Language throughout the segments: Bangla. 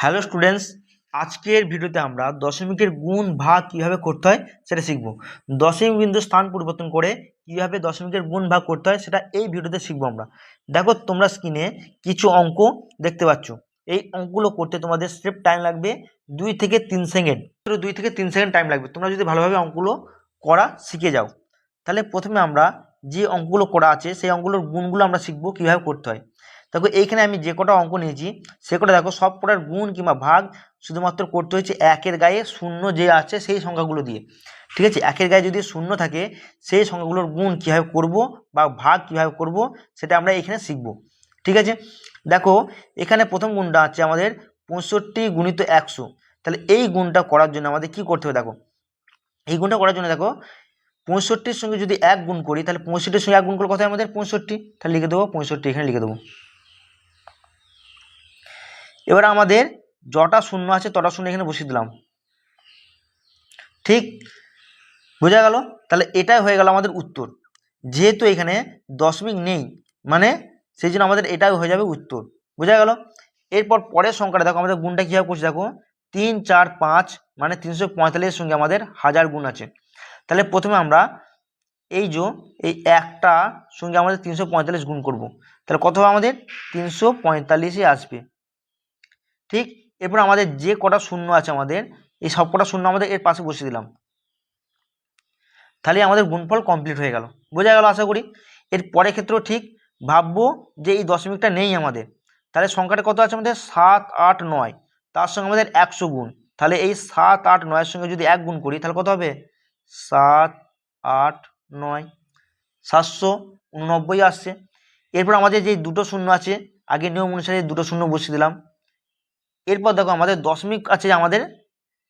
হ্যালো স্টুডেন্টস, আজকের ভিডিওতে আমরা দশমিকের গুণ ভাগ কীভাবে করতে হয় সেটা শিখব। দশমিক বিন্দু স্থান পরিবর্তন করে কীভাবে দশমিকের গুণ ভাগ করতে হয় সেটা এই ভিডিওতে শিখব আমরা। দেখো তোমরা স্ক্রিনে কিছু অঙ্ক দেখতে পাচ্ছ। এই অঙ্কগুলো করতে তোমাদের স্টেপ টাইম লাগবে দুই থেকে তিন সেকেন্ড দুই থেকে তিন সেকেন্ড টাইম লাগবে। তোমরা যদি ভালোভাবে অঙ্কগুলো করা শিখে যাও, তাহলে প্রথমে আমরা যে অঙ্কগুলো করা আছে, সেই অঙ্কগুলোর গুণগুলো আমরা শিখব কীভাবে করতে হয়। দেখো, এইখানে আমি যে কটা অঙ্ক নিয়েছি, সে কটা দেখো, সব কটার গুণ কিংবা ভাগ শুধুমাত্র করতে হয়েছে একের গায়ে শূন্য যে আছে সেই সংখ্যাগুলো দিয়ে। ঠিক আছে? একের গায়ে যদি শূন্য থাকে, সেই সংখ্যাগুলোর গুণ কীভাবে করব বা ভাগ কীভাবে করব, সেটা আমরা এখানে শিখব। ঠিক আছে? দেখো, এখানে প্রথম গুণটা আছে আমাদের পঁয়ষট্টি গুণিত একশো। তাহলে এই গুণটা করার জন্য আমাদের কি করতে হবে দেখো? এই গুণটা করার জন্য দেখো, পঁয়ষট্টির সঙ্গে যদি এক গুণ করি, তাহলে পঁয়ষট্টির সঙ্গে এক গুণ করলে কত আমাদের? পঁয়ষট্টি। তাহলে লিখে দেবো, পঁয়ষট্টি এখানে লিখে দেবো। এবার আমাদের যটা শূন্য আছে, তটা শূন্য এখানে বসিয়ে দিলাম। ঠিক? বোঝা গেল? তাহলে এটাই হয়ে গেল আমাদের উত্তর। যেহেতু এখানে দশমিক নেই মানে সেই জন্য আমাদের এটাই হয়ে যাবে উত্তর। বোঝা গেল? এরপর পরের সংখ্যাটা দেখো, আমাদের গুণটা কীভাবে করছি দেখো? তিন, চার, পাঁচ মানে তিনশো পঁয়তাল্লিশের সঙ্গে আমাদের হাজার গুণ আছে। তাহলে প্রথমে আমরা এই যে, এই একটা সঙ্গে আমাদের তিনশো পঁয়তাল্লিশ গুণ করব। তাহলে কত হবে আমাদের? তিনশো পঁয়তাল্লিশে আসবে। ঠিক? এরপর আমাদের যে কটা শূন্য আছে আমাদের, এই সব কটা শূন্য আমাদের এর পাশে বসিয়ে দিলাম। তাহলে আমাদের গুণফল কমপ্লিট হয়ে গেল। বোঝা গেল আশা করি? এর পরের ক্ষেত্রেও ঠিক ভাববো যে এই দশমিকটা নেই আমাদের। তাহলে সংখ্যাটা কত আছে আমাদের? সাত, আট, নয়। তার সঙ্গে আমাদের একশো গুণ। তাহলে এই সাত, আট, নয়ের সঙ্গে যদি এক গুণ করি, তাহলে কত হবে? সাত, আট, নয়। সাতশো উননব্বই আসছে। এরপর আমাদের যে দুটো শূন্য আছে আগে নিয়ম অনুসারে দুটো শূন্য বসিয়ে দিলাম। এরপর দেখো আমাদের দশমিক আছে আমাদের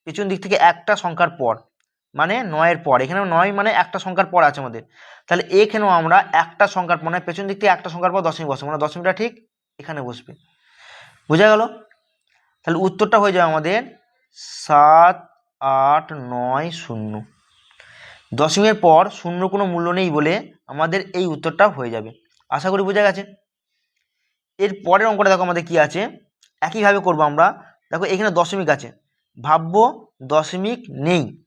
পেছন দিক থেকে একটা সংখ্যার পর মানে নয়ের পর। এখানে নয় মানে একটা সংখ্যার পর আছে আমাদের। তাহলে এখানেও আমরা একটা সংখ্যার পর মানে পেছন দিক থেকে একটা সংখ্যার পর দশমিক বসবো। মানে দশমিকটা ঠিক এখানে বসবে। বোঝা গেল? তাহলে উত্তরটা হয়ে যাবে আমাদের সাত, আট, নয়, শূন্য। দশমিকের পর শূন্য কোনো মূল্য নেই বলে আমাদের এই উত্তরটা হয়ে যাবে। আশা করি বোঝা গেছে। এর পরের অঙ্কটা দেখো আমাদের কি আছে? একইভাবে করব আমরা। দেখো, এখানে দশমিক আছে। ভাববো দশমিক নেই।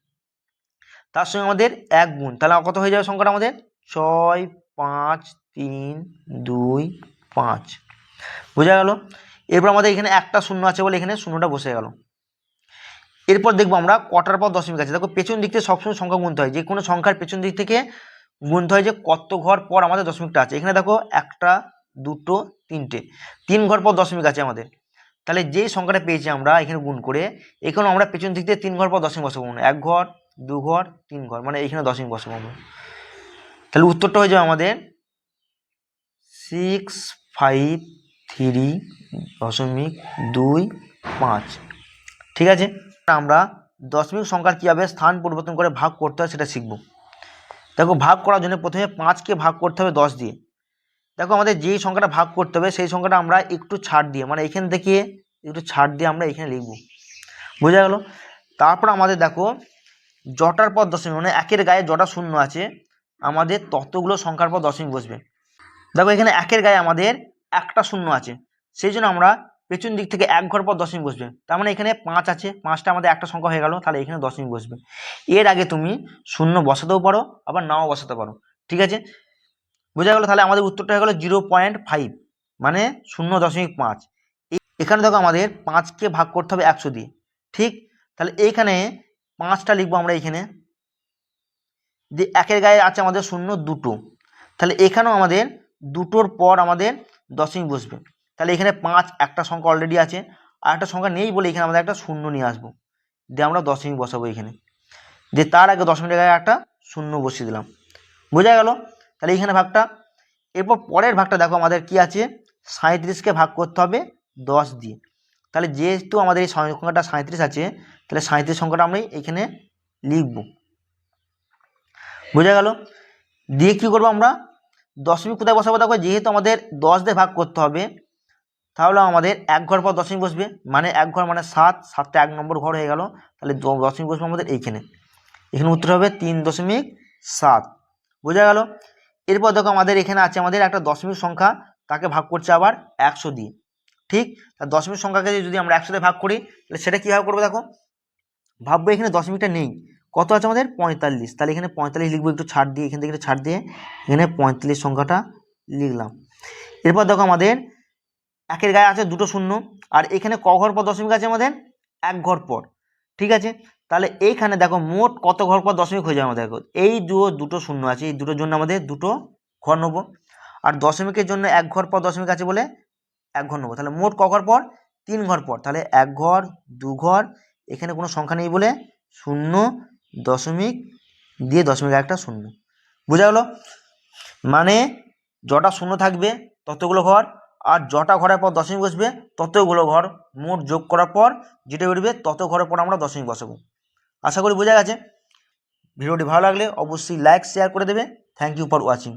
তার সঙ্গে আমাদের এক গুণ। তাহলে কত হয়ে যাবে সংখ্যাটা আমাদের? ছয়, পাঁচ, তিন, দুই, পাঁচ। বোঝা গেল? এরপর আমাদের এখানে একটা শূন্য আছে বলে এখানে শূন্যটা বসে গেল। এরপর দেখব আমরা কটার পর দশমিক আছে। দেখো, পেছন দিক থেকে সবসময় সংখ্যা গুনতে হয়। যে কোনো সংখ্যার পেছন দিক থেকে গুনতে হয় যে কত ঘর পর আমাদের দশমিকটা আছে। এখানে দেখো, একটা, দুটো, তিনটে। তিন ঘর পর দশমিক আছে আমাদের। তাহলে যেই সংখ্যাটা পেয়েছি আমরা এখানে গুণ করে এখানে আমরা পেছন দিক থেকে তিন ঘর পর দশমিক বসাবো এক ঘর, দু ঘর, তিন ঘর মানে এখানে দশমিক বসাবো আমরা। তাহলে উত্তরটা হয়ে যাবে আমাদের সিক্স ফাইভ থ্রি দশমিক দুই, পাঁচ। ঠিক আছে? আমরা দশমিক সংখ্যার কীভাবে স্থান পরিবর্তন করে ভাগ করতে হয় সেটা শিখব। দেখো, ভাগ করার জন্য প্রথমে পাঁচকে ভাগ করতে হবে দশ দিয়ে। দেখো আমাদের যেই সংখ্যাটা ভাগ করতে হবে, সেই সংখ্যাটা আমরা একটু ছাড় দিয়ে মানে এখান থেকে একটু ছাড় দিয়ে আমরা এখানে লিখব। বোঝা গেল? তারপর আমাদের দেখো, জটার পর দশমিক মানে একের গায়ে জটা শূন্য আছে, আমাদের ততগুলো সংখ্যার পর দশমিক বসবে। দেখো এখানে একের গায়ে আমাদের একটা শূন্য আছে, সেই জন্য আমরা পেছন দিক থেকে এক ঘর পর দশমিক বসবে। তার মানে এখানে পাঁচ আছে, পাঁচটা আমাদের একটা সংখ্যা হয়ে গেল, তাহলে এখানে দশমিক বসবে। এর আগে তুমি শূন্য বসাতেও পারো, আবার নাও বসাতে পারো, ঠিক আছে? বোঝা গেল তাহলে আমাদের উত্তরটা হয়ে গেলো জিরো পয়েন্ট ফাইভ মানে শূন্য দশমিক পাঁচ। এখানে দেখো আমাদের পাঁচকে ভাগ করতে হবে একশো দিয়ে, ঠিক? তাহলে এইখানে পাঁচটা লিখব আমরা এইখানে। যে একের গায়ে আছে আমাদের শূন্য দুটো, তাহলে এখানেও আমাদের দুটোর পর আমাদের দশমিক বসবে। তাহলে এখানে পাঁচ একটা সংখ্যা অলরেডি আছে, আর একটা সংখ্যা নেই বলে এখানে আমাদের একটা শূন্য নিয়ে আসব। দিয়ে আমরা দশমিক বসাবো এখানে। দিয়ে তার আগে দশমিকের গায়ে একটা শূন্য বসিয়ে দিলাম। বোঝা গেল? তাহলে এইখানে ভাগটা, এরপর পরের ভাগটা দেখো আমাদের কি আছে? সাঁত্রিশকে ভাগ করতে হবে দশ দিয়ে। তাহলে যেহেতু আমাদের এই সংখ্যাটা সাঁত্রিশ আছে, তাহলে সাঁত্রিশ সংখ্যাটা আমরা এখানে লিখব। বোঝা গেল? দিয়ে কী করব আমরা? দশমিক কোথায় বসাবো? দেখো যেহেতু আমাদের দশ দিয়ে ভাগ করতে হবে, তাহলে আমাদের এক ঘর পর দশমিক বসবে। মানে এক ঘর মানে সাত, সাতটা এক নম্বর ঘর হয়ে গেল। তাহলে দশমিক বসবে আমাদের এইখানে। এখানে উত্তর হবে তিন দশমিক সাত। বোঝা গেল? এরপর দেখো আমাদের এখানে আছে আমাদের একটা দশমিক সংখ্যা, তাকে ভাগ করছে আবার একশো দিয়ে। ঠিক? তা দশমিক সংখ্যাকে যদি আমরা একসাথে ভাগ করি, তাহলে সেটা কীভাবে করব দেখো? ভাববো এখানে দশমিকটা নেই। কত আছে আমাদের? পঁয়তাল্লিশ। তাহলে এখানে পঁয়তাল্লিশ লিখব, একটু ছাড় দিয়ে, এখান থেকে একটু ছাড় দিয়ে এখানে পঁয়তাল্লিশ সংখ্যাটা লিখলাম। এরপর দেখো আমাদের একের গায়ে আছে দুটো শূন্য, আর এখানে ক ঘর পর দশমিক আছে আমাদের? এক ঘর পর। ঠিক আছে? তাহলে এইখানে দেখো মোট কত ঘর পর দশমিক হয়ে যাবে আমাদের দেখো এই দুটো দুটো শূন্য আছে, এই দুটোর জন্য আমাদের দুটো ঘর নেব। আর দশমিকের জন্য এক ঘর পর দশমিক আছে বলে এক ঘর নেব। তাহলে মোট ক ঘর পর? তিন ঘর পর। তাহলে এক ঘর, দু ঘর, এখানে কোনো সংখ্যা নেই বলে শূন্য দশমিক দিয়ে দশমিক একটা শূন্য। বোঝা গেলো? মানে যটা শূন্য থাকবে ততগুলো ঘর, আর যটা ঘরের পর দশমিক বসবে ততগুলো ঘর। মোট যোগ করার পর যেটা বেরোবে তত ঘরের পর আমরা দশমিক বসাবো। আশা করি বোঝা গেছে। ভিডিওটি ভালো লাগলে অবশ্যই লাইক শেয়ার করে দেবে। Thank you for watching